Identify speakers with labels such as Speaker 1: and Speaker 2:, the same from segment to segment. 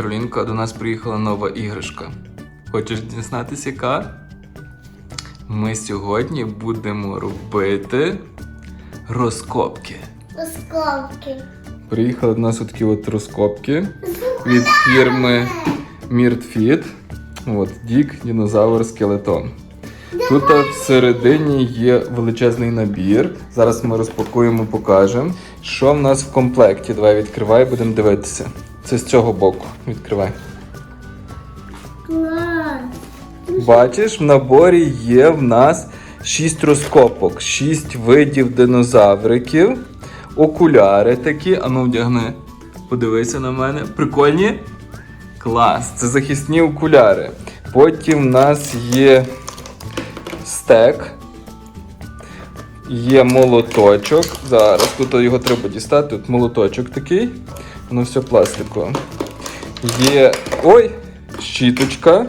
Speaker 1: Каролінка, до нас приїхала нова іграшка. Хочеш дізнатися, яка? Ми сьогодні будемо робити розкопки.
Speaker 2: Осколки.
Speaker 1: Приїхали до нас такі от розкопки від фірми Міртфіт. От, Дік, динозавр, скелетон. Тут всередині є величезний набір. Зараз ми розпакуємо, покажемо. Що в нас в комплекті? Давай відкривай, будемо дивитися. Це з цього боку. Відкривай.
Speaker 2: Клас.
Speaker 1: Бачиш, в наборі є в нас 6 розкопок, 6 видів динозавриків, окуляри такі. Ану, вдягни. Подивися на мене. Прикольні? Клас! Це захисні окуляри. Потім в нас є стек. Є молоточок. Зараз тут його треба дістати. Тут молоточок такий. Воно все пластикове. Є. Ой! Щіточка.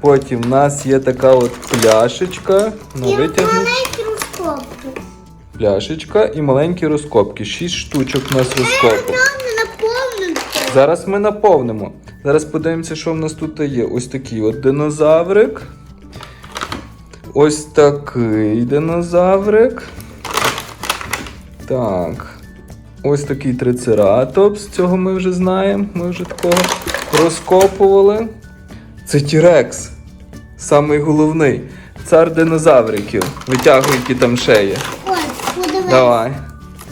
Speaker 1: Потім в нас є така от пляшечка. Ну,
Speaker 2: І
Speaker 1: витягни.
Speaker 2: маленькі розкопки.
Speaker 1: Пляшечка і маленькі розкопки. Шість штучок у нас розкопок.
Speaker 2: Нам наповнити.
Speaker 1: Зараз ми наповнимо. Зараз подивимося, що в нас тут є. Ось такий от динозаврик. Ось такий динозаврик. Так. Ось такий трицератопс. Цього ми вже знаємо. Ми вже такого розкопували. Це Тірекс. Самий головний. Цар динозавриків. Витягуй, які там ще є.
Speaker 2: Ось, подивись.
Speaker 1: Давай.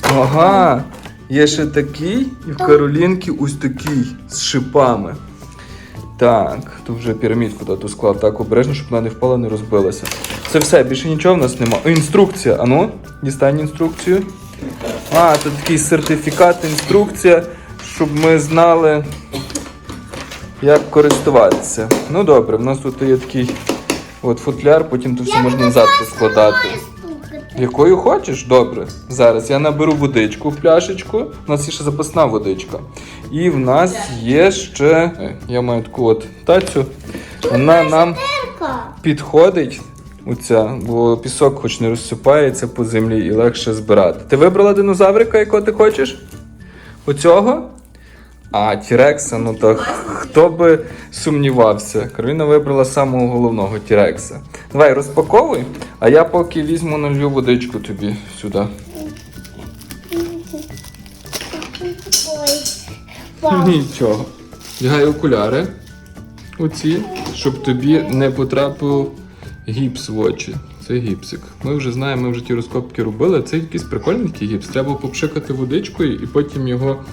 Speaker 1: Ага. Є ще такий, і в Каролінки ось такий з шипами. Так, тут вже пірамідку тату склав так обережно, щоб вона не впала, не розбилася. Це все, більше нічого в нас нема. О, інструкція. Ану, дістань інструкцію. А, тут такий сертифікат, інструкція, щоб ми знали, як користуватися. Ну добре, в нас тут є такий от футляр, потім тут все можна назад поскладати. Якою хочеш? Добре. Зараз я наберу водичку в пляшечку. У нас є ще запасна водичка. І в нас є ще. е, Я маю таку от тацю. Вона нам підходить. Оця, бо пісок хоч не розсипається по землі і легше збирати. Ти вибрала динозаврика, якого ти хочеш? Оцього? А, Тірекса, ну то хто би сумнівався. Кароліна вибрала самого головного Тірекса. Давай розпаковуй, а я поки візьму налью водичку тобі сюди. Нічого. Вдягай окуляри. Оці, щоб тобі не потрапив гіпс в очі. Це гіпсик. Ми вже знаємо, ми вже ті розкопки робили. Це якийсь прикольний такий гіпс. Треба попшикати водичкою і потім його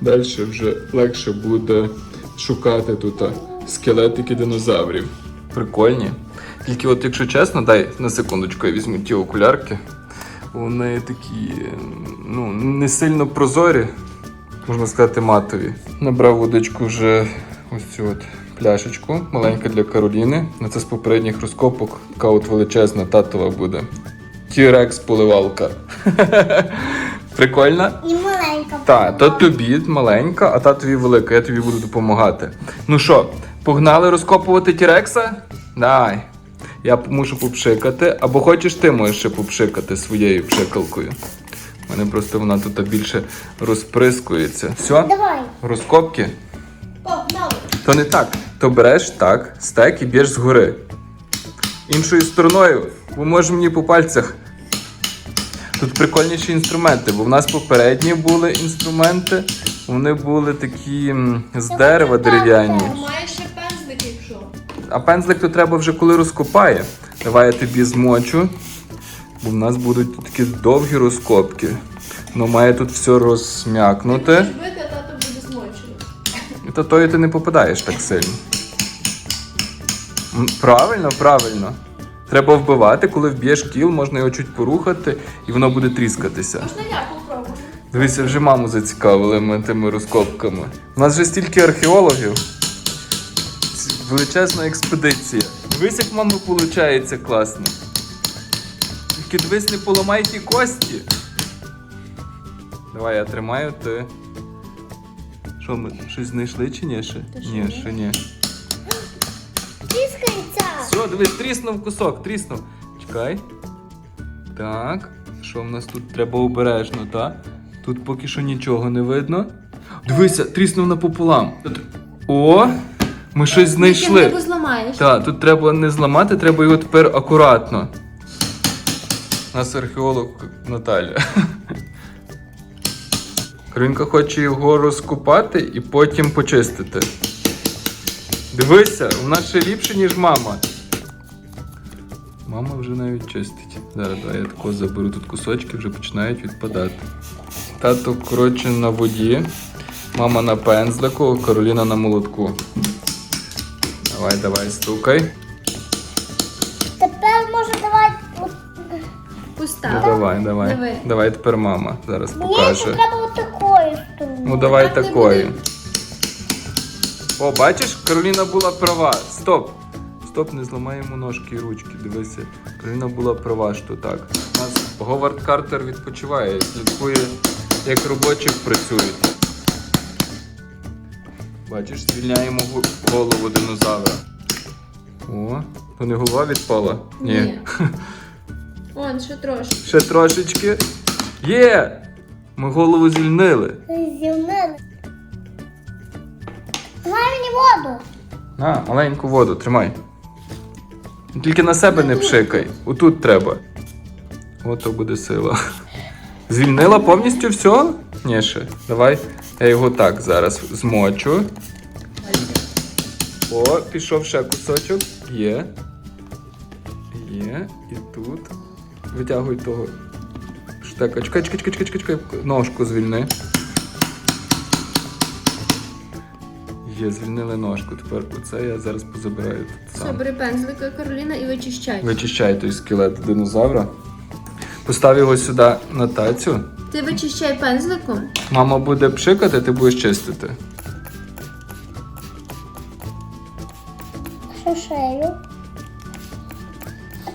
Speaker 1: далі вже легше буде шукати тут скелетики динозаврів. Прикольні. Тільки, от, якщо чесно, дай на секундочку я візьму ті окулярки. Вони такі, ну, не сильно прозорі, можна сказати, матові. Набрав водичку вже ось цю от пляшечку, маленька для Кароліни. На це з попередніх розкопок така от величезна татова буде. Тірекс поливалка. Прикольно?
Speaker 2: І маленька.
Speaker 1: Так, то тобі маленька, а татові велика, я тобі буду допомагати. Ну що, погнали розкопувати Тірекса? Давай. Я мушу попшикати, або хочеш ти можеш ще попшикати своєю пшикалкою. У мене просто вона тут більше розприскується. Все?
Speaker 2: Давай.
Speaker 1: Розкопки?
Speaker 2: Погнали.
Speaker 1: То не так. То береш так, стек і б'єш згори. Іншою стороною, бо може мені по пальцях. Тут прикольніші інструменти, бо в нас попередні були інструменти, вони були такі з дерева дерев'яні.
Speaker 3: Маєш ще пензлик, якщо.
Speaker 1: А пензлик то треба вже коли розкопає. Давай я тобі змочу, бо в нас будуть такі довгі розкопки. Ну має тут все розм'якнути.
Speaker 3: Будеш бити, а тато буде змочувати.
Speaker 1: І то тою ти не попадаєш так сильно. Правильно, правильно. Треба вбивати, коли вб'єш кіл, можна його чуть порухати, і воно буде тріскатися.
Speaker 3: Можна я попробую?
Speaker 1: Дивися, вже маму зацікавили ми тими розкопками. У нас вже стільки археологів. Величезна експедиція. Дивись, як мама виходить класно. Тільки дивись, не поламай ті кості. Давай я тримаю, ти. Що ми щось знайшли чи ні ще? Ні. ще ні. Все, дивись, тріснув кусок, тріснув. Чекай. Так. Що в нас тут треба обережно, так? Тут поки що нічого не видно. Дивися, тріснув напополам. О, ми щось знайшли.
Speaker 3: Ти зламаєш.
Speaker 1: Так, тут треба не зламати, треба його тепер акуратно. У нас археолог Наталя. Каринка хоче його розкопати і потім почистити. Дивися, вона ще ліпше, ніж мама. Мама вже навіть чистить. Зараз давай я тако заберу тут кусочки, вже починають відпадати. Тато, коротше, на воді, мама на пензлику, Кароліна на молотку. Давай, давай, стукай.
Speaker 2: Тепер може давай.
Speaker 1: Ну,
Speaker 3: Постав.
Speaker 1: давай, давай.
Speaker 3: Диви.
Speaker 1: Давай тепер мама зараз
Speaker 2: Мені ще
Speaker 1: покаже.
Speaker 2: треба от такою стороною.
Speaker 1: Ну давай
Speaker 3: Так не
Speaker 1: такою.
Speaker 3: буде.
Speaker 1: О, бачиш, Кароліна була права. Стоп. Стоп, не зламаємо ножки і ручки. Дивися. Кароліна була права, що так. У нас Говард Картер відпочиває, слідкує, як робочі працюють. Бачиш, звільняємо голову динозавра. О, то не голова відпала?
Speaker 3: Ні. Он, ще трошки.
Speaker 1: Ще трошечки. Є! Ми голову звільнили.
Speaker 2: Зімнили. Дай мені воду.
Speaker 1: На, маленьку воду, тримай. Тільки на себе не пшикай. Отут треба. Ото буде сила. Звільнила повністю все? Ні, ще. Давай. Я його так зараз змочу. О, пішов ще кусочок. Є. Є. І тут. Витягуй того. Штека. Чекай, чекай, чекай, чекай, чекай. Ножку звільни. Є, звільнили ножку. Тепер оце я зараз позабираю тут
Speaker 3: Все,
Speaker 1: сам.
Speaker 3: бери пензлика, Кароліна, і вичищай.
Speaker 1: Вичищай той скелет динозавра. Постав його сюди на тацю.
Speaker 3: Ти вичищай пензликом.
Speaker 1: Мама буде пшикати, ти будеш чистити.
Speaker 2: Шею?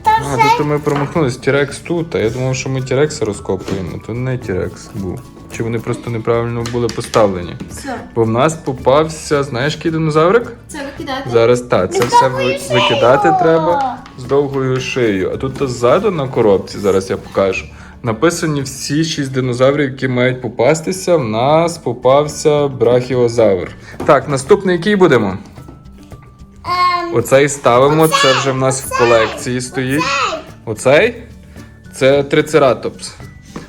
Speaker 2: А
Speaker 1: А, тобто ми промахнулись. Тірекс тут, а я думав, що ми Тірекса розкопуємо. То не Тірекс був. Чи вони просто неправильно були поставлені?
Speaker 3: Все.
Speaker 1: Бо в нас попався, знаєш, який динозаврик?
Speaker 3: Це викидати.
Speaker 1: Зараз так, це все ви- викидати треба з довгою шиєю. А тут ззаду на коробці, зараз я покажу. Написані всі шість динозаврів, які мають попастися. В нас попався брахіозавр. Так, наступний який будемо?
Speaker 2: Ем,
Speaker 1: Оцей ставимо, це вже в нас в колекції стоїть. Оцей? Це трицератопс.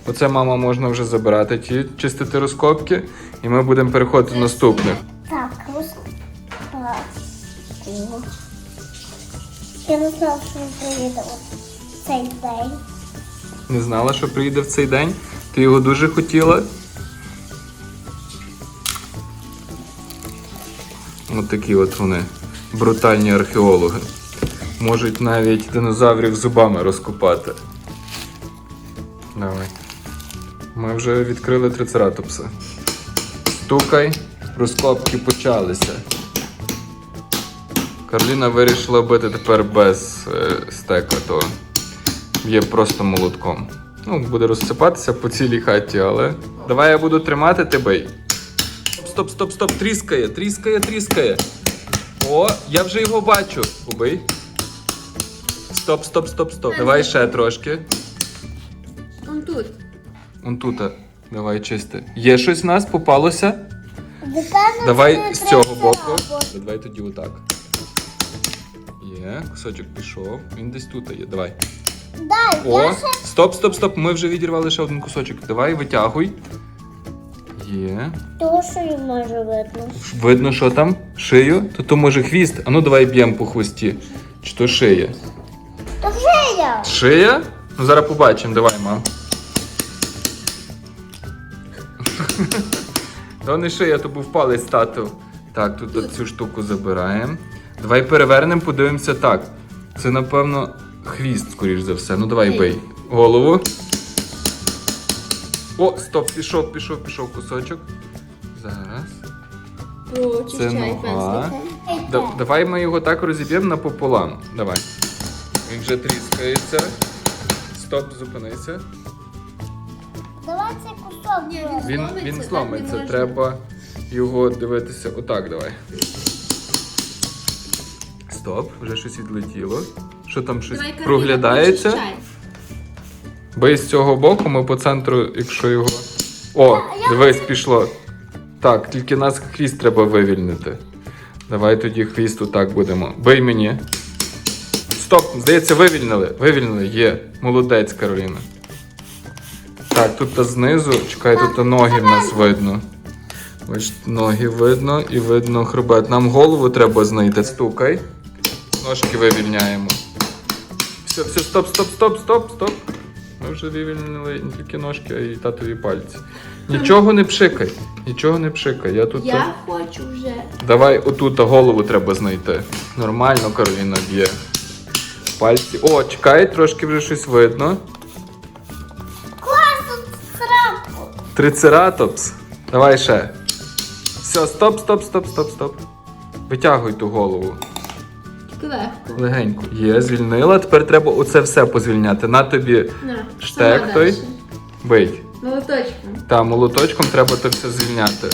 Speaker 1: Оце мама можна вже забирати, ті чистити розкопки, і ми будемо переходити до наступних.
Speaker 2: так, роз... Так. О. Я не знала, що приїде от цей день.
Speaker 1: Не знала, що приїде в цей день. Ти його дуже хотіла. От такі от вони. Брутальні археологи. Можуть навіть динозаврів зубами розкопати. Давай. Ми вже відкрили трицератопса. Стукай, розкопки почалися. Карліна вирішила бити тепер без е, стека, то є просто молотком. Ну, буде розсипатися по цілій хаті, але. Давай я буду тримати, ти бий. Стоп, стоп, стоп, тріскає, тріскає, тріскає. О, я вже його бачу. Убий. Стоп, стоп, стоп, стоп. Давай ще трошки.
Speaker 3: Он тут.
Speaker 1: Он тут. Давай чисти. Є щось в нас попалося?
Speaker 2: Напевно, це
Speaker 1: Давай з цього боку. Давай тоді отак. Є, кусочок пішов. Він десь тут є. Давай.
Speaker 2: Дай,
Speaker 1: О,
Speaker 2: я ще
Speaker 1: стоп, стоп, стоп. Ми вже відірвали ще один кусочок. Давай, витягуй. Є.
Speaker 2: того, що їм може видно.
Speaker 1: Видно, що там? Шию? То то може хвіст. А ну давай б'ємо по хвості. Чи то шия?
Speaker 2: То вже я.
Speaker 1: Шия? Ну зараз побачимо, давай, мам. То не шия, то був палець тату. Так, тут цю штуку забираємо. Давай перевернемо, подивимося так. Це, напевно, хвіст, скоріш за все. Ну давай
Speaker 3: Ей.
Speaker 1: бий. Голову. О, стоп, пішов, пішов, пішов кусочок. Зараз.
Speaker 3: Прочищай
Speaker 1: нога. Да, давай ми його так розіб'ємо напополам. Давай. Він вже тріскається. Стоп, зупинися.
Speaker 2: Давай цей кусок.
Speaker 3: Ні, він-
Speaker 1: Він,
Speaker 3: Зломиться,
Speaker 1: він
Speaker 3: так
Speaker 1: зламиться.
Speaker 3: не можна.
Speaker 1: Треба його дивитися. Отак давай. Стоп, вже щось відлетіло. Що там щось
Speaker 3: Давай, Кароліна,
Speaker 1: проглядається?
Speaker 3: прочищай.
Speaker 1: Бо з цього боку ми по центру, якщо його. О, дивись, пішло. Так, тільки нас хвіст треба вивільнити. Давай тоді хвіст отак будемо. Бий мені. Стоп, здається, вивільнили. Вивільнили, є. Молодець, Кароліна. Так, тут та знизу, чекай, тут ноги в нас видно. Ось ноги видно і видно хребет. Нам голову треба знайти. Стукай. Ножки вивільняємо. Все, все, стоп, стоп, стоп, стоп, стоп. Ми вже вивільнили не тільки ножки, а й татові пальці. Нічого не пшикай. Нічого не пшикай. Я тут.
Speaker 3: Я хочу вже.
Speaker 1: Давай отут голову треба знайти. Нормально Кароліна б'є. Пальці. О, чекай, трошки вже щось видно. Трицератопс. Давай ще. Все, стоп, стоп, стоп, стоп, стоп. Витягуй ту голову.
Speaker 3: Тільки легко.
Speaker 1: Легенько. Є, звільнила. Тепер треба оце все позвільняти. На тобі
Speaker 3: На,
Speaker 1: Штек той.
Speaker 3: дальше.
Speaker 1: бий.
Speaker 3: Молоточком.
Speaker 1: Та молоточком треба це все звільняти.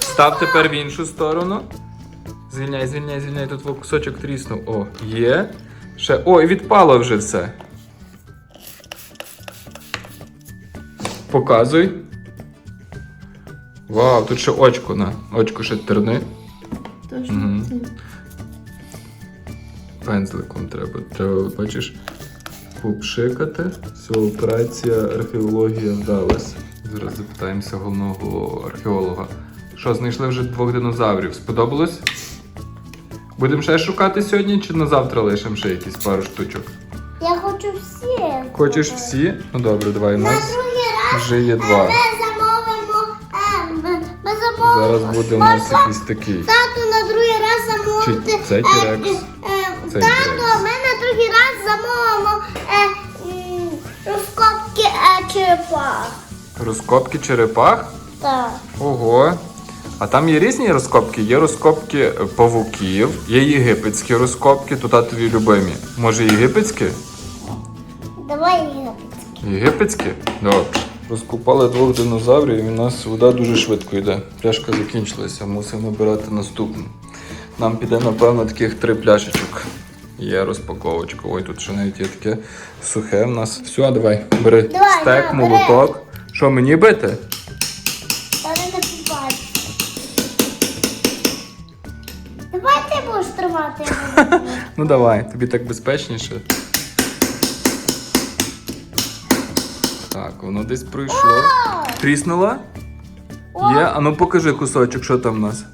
Speaker 1: Став тепер в іншу сторону. Звільняй, звільняй, звільняй. Тут во кусочок тріснув. О, є. Ще. О, і відпало вже все. Показуй. Вау, тут ще очко на. Очко ще терни.
Speaker 3: Тож, цим.
Speaker 1: Пензликом треба. Треба, бачиш, попшикати. Все, операція археологія вдалась. Зараз запитаємося головного археолога. Що, знайшли вже двох динозаврів? Сподобалось? Будемо ще шукати сьогодні чи на завтра лишимо ще якісь пару штучок?
Speaker 2: Я хочу всі.
Speaker 1: Хочеш всі? Ну добре, давай
Speaker 2: На
Speaker 1: нас вже є два.
Speaker 2: ми замовимо. е, ми- замовимо.
Speaker 1: Зараз буде у нас
Speaker 2: Можна
Speaker 1: якийсь такий.
Speaker 2: Тату на другий раз замовити.
Speaker 1: Чи це
Speaker 2: е,
Speaker 1: T-Rex?
Speaker 2: е,
Speaker 1: Це
Speaker 2: Тату,
Speaker 1: T-Rex.
Speaker 2: ми на другий раз замовимо е, м, розкопки е, черепах.
Speaker 1: Розкопки черепах.
Speaker 2: Так.
Speaker 1: Ого. А там є різні розкопки. Є розкопки е, павуків, є єгипетські розкопки, то татові любимі. Може, єгипетські?
Speaker 2: Давай їх.
Speaker 1: Єгипетські? Добре. Розкопали двох динозаврів, і у нас вода дуже швидко йде. Пляшка закінчилася, мусимо набирати наступну. Нам піде, напевно, таких три пляшечок. Є розпаковочка. Ой, тут ще навіть є таке сухе в нас. Все, давай, бери
Speaker 2: Давай,
Speaker 1: стек,
Speaker 2: на,
Speaker 1: молоток. Що, мені бити?
Speaker 2: Та не. Давай ти будеш тримати.
Speaker 1: Ну давай, тобі так безпечніше. Воно десь пройшло. Тріснуло? Є? А ну покажи кусочок, що там у нас.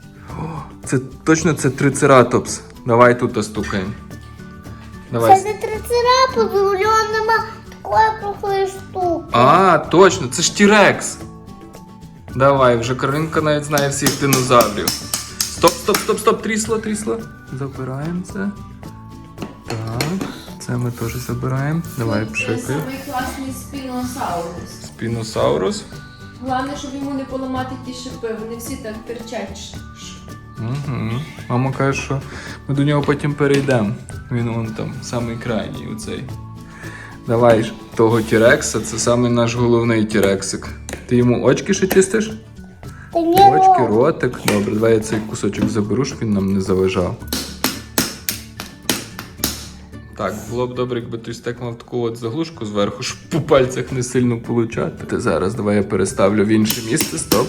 Speaker 1: О, це точно це трицератопс. Давай тут остукаємо.
Speaker 2: Це не трицерапус, у нього нема такої плохої штуки.
Speaker 1: А, точно, це ж Тірекс. Давай, вже Каринка навіть знає всіх динозаврів. Стоп, стоп, стоп, стоп, трісло, трісло. Забираємо це. Це ми теж забираємо. Давай
Speaker 3: Це
Speaker 1: пшикай.
Speaker 3: класний спіносаурус.
Speaker 1: Спіносаурус.
Speaker 3: Головне, щоб йому не поламати ті шипи, вони всі так терчать.
Speaker 1: Угу. Мама каже, що ми до нього потім перейдемо. Він вон там, самий крайній оцей. Давай того Тірекса, це самий наш головний Тірексик. Ти йому очки ще чистиш? Очки, ротик. Добре, давай я цей кусочок заберу, щоб він нам не заважав. Так, було б добре, якби той стек мав таку от заглушку зверху, щоб по пальцях не сильно получати. Ти зараз давай я переставлю в інше місце. Стоп.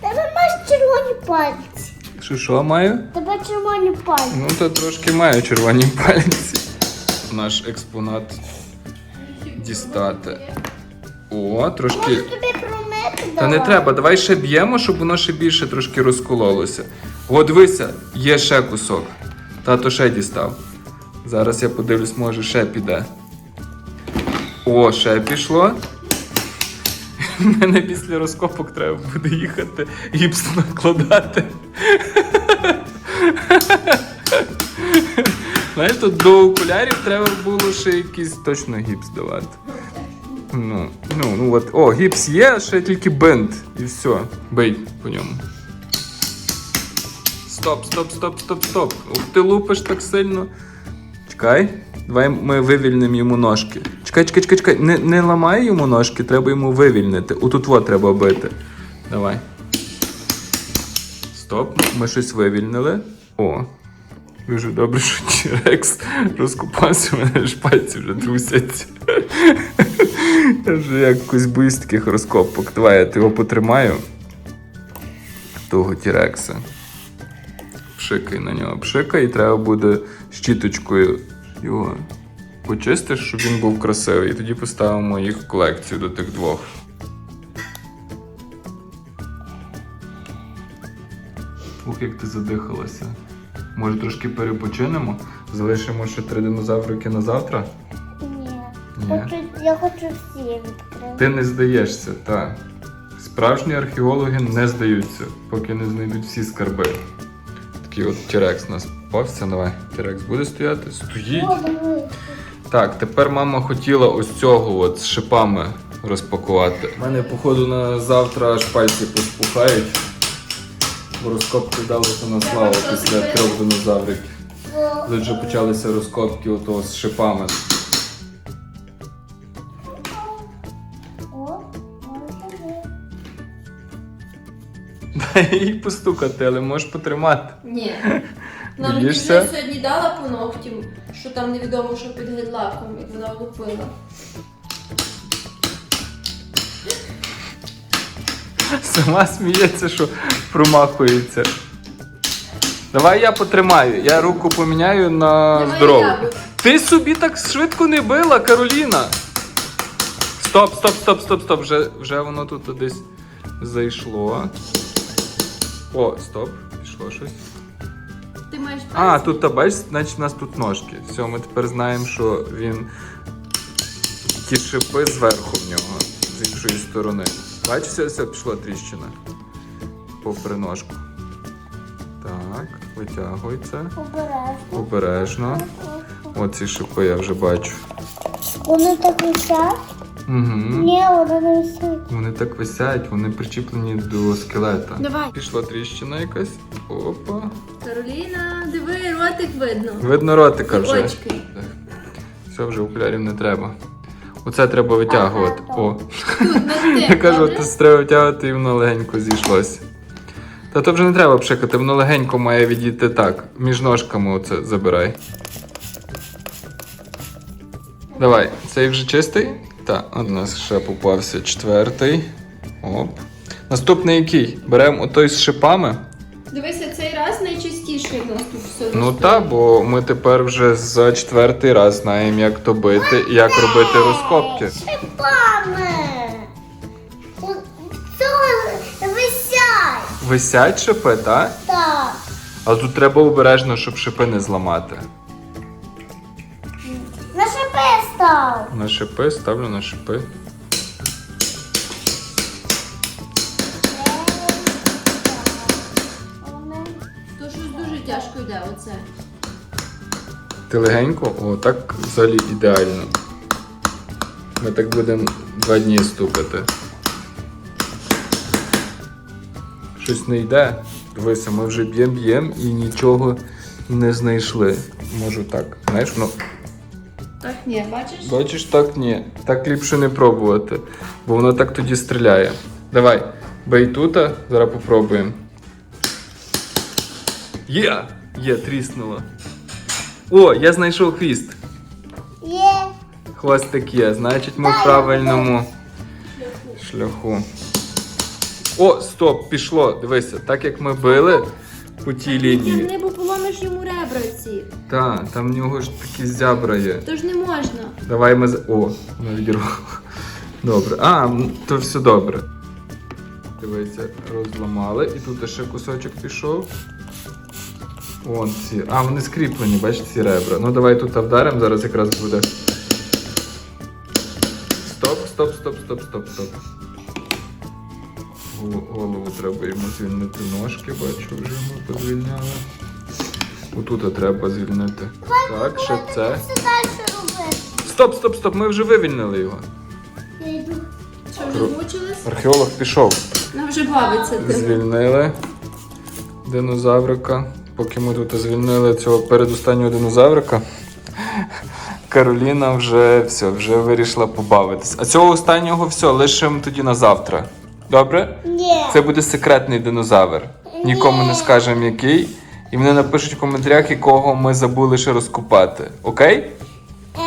Speaker 2: Тебе маєш червоні пальці.
Speaker 1: Що що маю?
Speaker 2: Тебе червоні пальці.
Speaker 1: Ну, то трошки маю червоні пальці. Наш експонат дістати. О, трошки. Та не треба, давай ще б'ємо, щоб воно ще більше трошки розкололося. О, дивися, є ще кусок. Тато ще дістав. Зараз я подивлюсь, може ще піде. О, ще пішло. У мене після розкопок треба буде їхати гіпс накладати. Знаєш, тут до окулярів треба було ще якийсь точно гіпс давати. Ну, ну, ну от, о, гіпс є, ще тільки бинт. І все. Бий по ньому. Стоп, стоп, стоп, стоп, стоп. Ух ти лупиш так сильно. Чекай. Давай ми вивільнимо йому ножки. Чекай, чекай, чекай, чекай. Не, не ламай йому ножки, треба йому вивільнити. Отут во треба бити. Давай. Стоп. Ми щось вивільнили. О. Дуже добре, що T-Rex розкупався, у мене ж пальці вже трусяться. Я вже якось боюсь таких розкопок. Давай я його потримаю. Того Тірекса. Пшикай на нього. Пшикай, і треба буде щіточкою його почистиш, щоб він був красивий. І тоді поставимо їх в колекцію до тих двох. Ух, як ти задихалася. Може трошки перепочинемо? Залишимо ще три динозаврики на завтра?
Speaker 2: Хочу, я хочу всі відкрити.
Speaker 1: Ти не здаєшся, так. Справжні археологи не здаються, поки не знайдуть всі скарби. Такий от Тірекс у нас попався. Давай, Тірекс буде стояти? Стоїть. Так, тепер мама хотіла ось цього от з шипами розпакувати. У мене, походу, на завтра аж пальці поспухають. Бо розкопки вдалося на славу після трьох динозавриків. Коли вже почалися розкопки ото з шипами. Їй постукати, але можеш потримати.
Speaker 3: Ні. Нам вже
Speaker 1: Боїшся?
Speaker 3: сьогодні дала по ногтям, що там невідомо, що під гидлаком, і вона влупила.
Speaker 1: Сама сміється, що промахується. Давай я потримаю. Я руку поміняю на
Speaker 3: Давай
Speaker 1: здорову.
Speaker 3: я буду.
Speaker 1: Ти собі так швидко не била, Кароліна. Стоп, стоп, стоп, стоп, стоп. Вже, вже воно тут десь зайшло. О, стоп, пішло щось.
Speaker 3: Ти маєш
Speaker 1: А, тут та бачиш, значить у нас тут ножки. Все, ми тепер знаємо, що він. Ті шипи зверху в нього, з іншої сторони. Бачиш, все, все пішла тріщина. Попри ножку. Так, витягуй це.
Speaker 2: Обережно.
Speaker 1: Обережно. Оці шипи я вже бачу.
Speaker 2: Вони так висять?
Speaker 1: Угу.
Speaker 2: Ні, вони не висять.
Speaker 1: Вони так висять, вони причіплені до скелета.
Speaker 3: Давай.
Speaker 1: Пішла тріщина якась. Опа.
Speaker 3: Кароліна, диви, ротик видно.
Speaker 1: Видно ротика вже.
Speaker 3: очки.
Speaker 1: Все, вже окулярів не треба. Оце треба витягувати.
Speaker 2: Ага,
Speaker 1: О.
Speaker 3: Тут,
Speaker 1: Я кажу, це треба витягувати і воно легенько зійшлося. Та то вже не треба пшикати, воно легенько має відійти так. Між ножками оце забирай. Давай, цей вже чистий? Так, от у нас ще попався четвертий. Оп. Наступний який? Беремо отой з шипами.
Speaker 3: Дивися, цей раз найчастіший в нас тут все.
Speaker 1: Ну так, бо ми тепер вже за четвертий раз знаємо, як то бити і як робити розкопки.
Speaker 2: Шипами. Це висять.
Speaker 1: Висять шипи, так?
Speaker 2: Так.
Speaker 1: Але тут треба обережно, щоб шипи не зламати.
Speaker 2: Став.
Speaker 1: На шипи ставлю на шипи.
Speaker 3: То щось дуже тяжко йде оце.
Speaker 1: Ти легенько, о, так взагалі ідеально. Ми так будемо два дні стукати. Щось не йде. Дивися, ми вже б'єм б'єм і нічого не знайшли. Можу так. Знаєш, ну
Speaker 3: ні, бачиш?
Speaker 1: бачиш, так ні. Так ліпше не пробувати, бо воно так тоді стріляє. Давай, бей тута, зараз попробуємо. Є! Є, тріснуло. О, я знайшов хвіст.
Speaker 2: Є.
Speaker 1: Хвостик є, значить ми в правильному шляху. О, стоп, пішло. Дивися, так як ми били по тій лінії.
Speaker 3: Тягни, бо поломиш йому ребра ці.
Speaker 1: Та, там в нього ж такі зябра є.
Speaker 3: Тож не можна.
Speaker 1: Давай ми з. О, не відірвав. Добре. А, м, то все добре. Дивися, розламали. І тут ще кусочок пішов. Вон ці. А, вони скріплені, бачиш, ці ребра. Ну давай тут вдаримо, зараз якраз буде. Стоп, стоп, стоп, стоп, стоп, стоп. Гол- Голову треба йому звільнити ножки, бачу, вже ми позвільняли. Отут треба звільнити. Так, ще це. Стоп, стоп, стоп, ми вже вивільнили його.
Speaker 2: Я йду.
Speaker 3: Що, вже змучились?
Speaker 1: Археолог пішов.
Speaker 3: Вона вже бавиться.
Speaker 1: Звільнили динозаврика. Поки ми тут звільнили цього передостаннього динозаврика. Кароліна вже все, вже вирішила побавитись. А цього останнього все, лишимо тоді на завтра. Добре?
Speaker 2: Ні.
Speaker 1: Це буде секретний динозавр. Нікому не скажемо який. І вони напишуть в коментарях, якого ми забули ще розкопати. Окей?
Speaker 2: Е,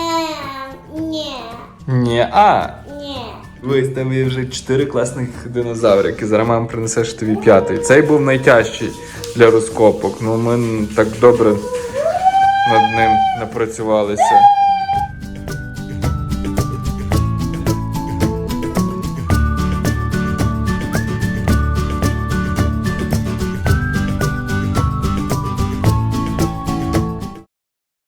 Speaker 2: ні,
Speaker 1: Ні, а.
Speaker 2: ні.
Speaker 1: Дивись, там є вже чотири класних динозаврики. Зараз мама принесеш тобі п'ятий. Цей був найтяжчий для розкопок. Ну ми так добре над ним напрацювалися.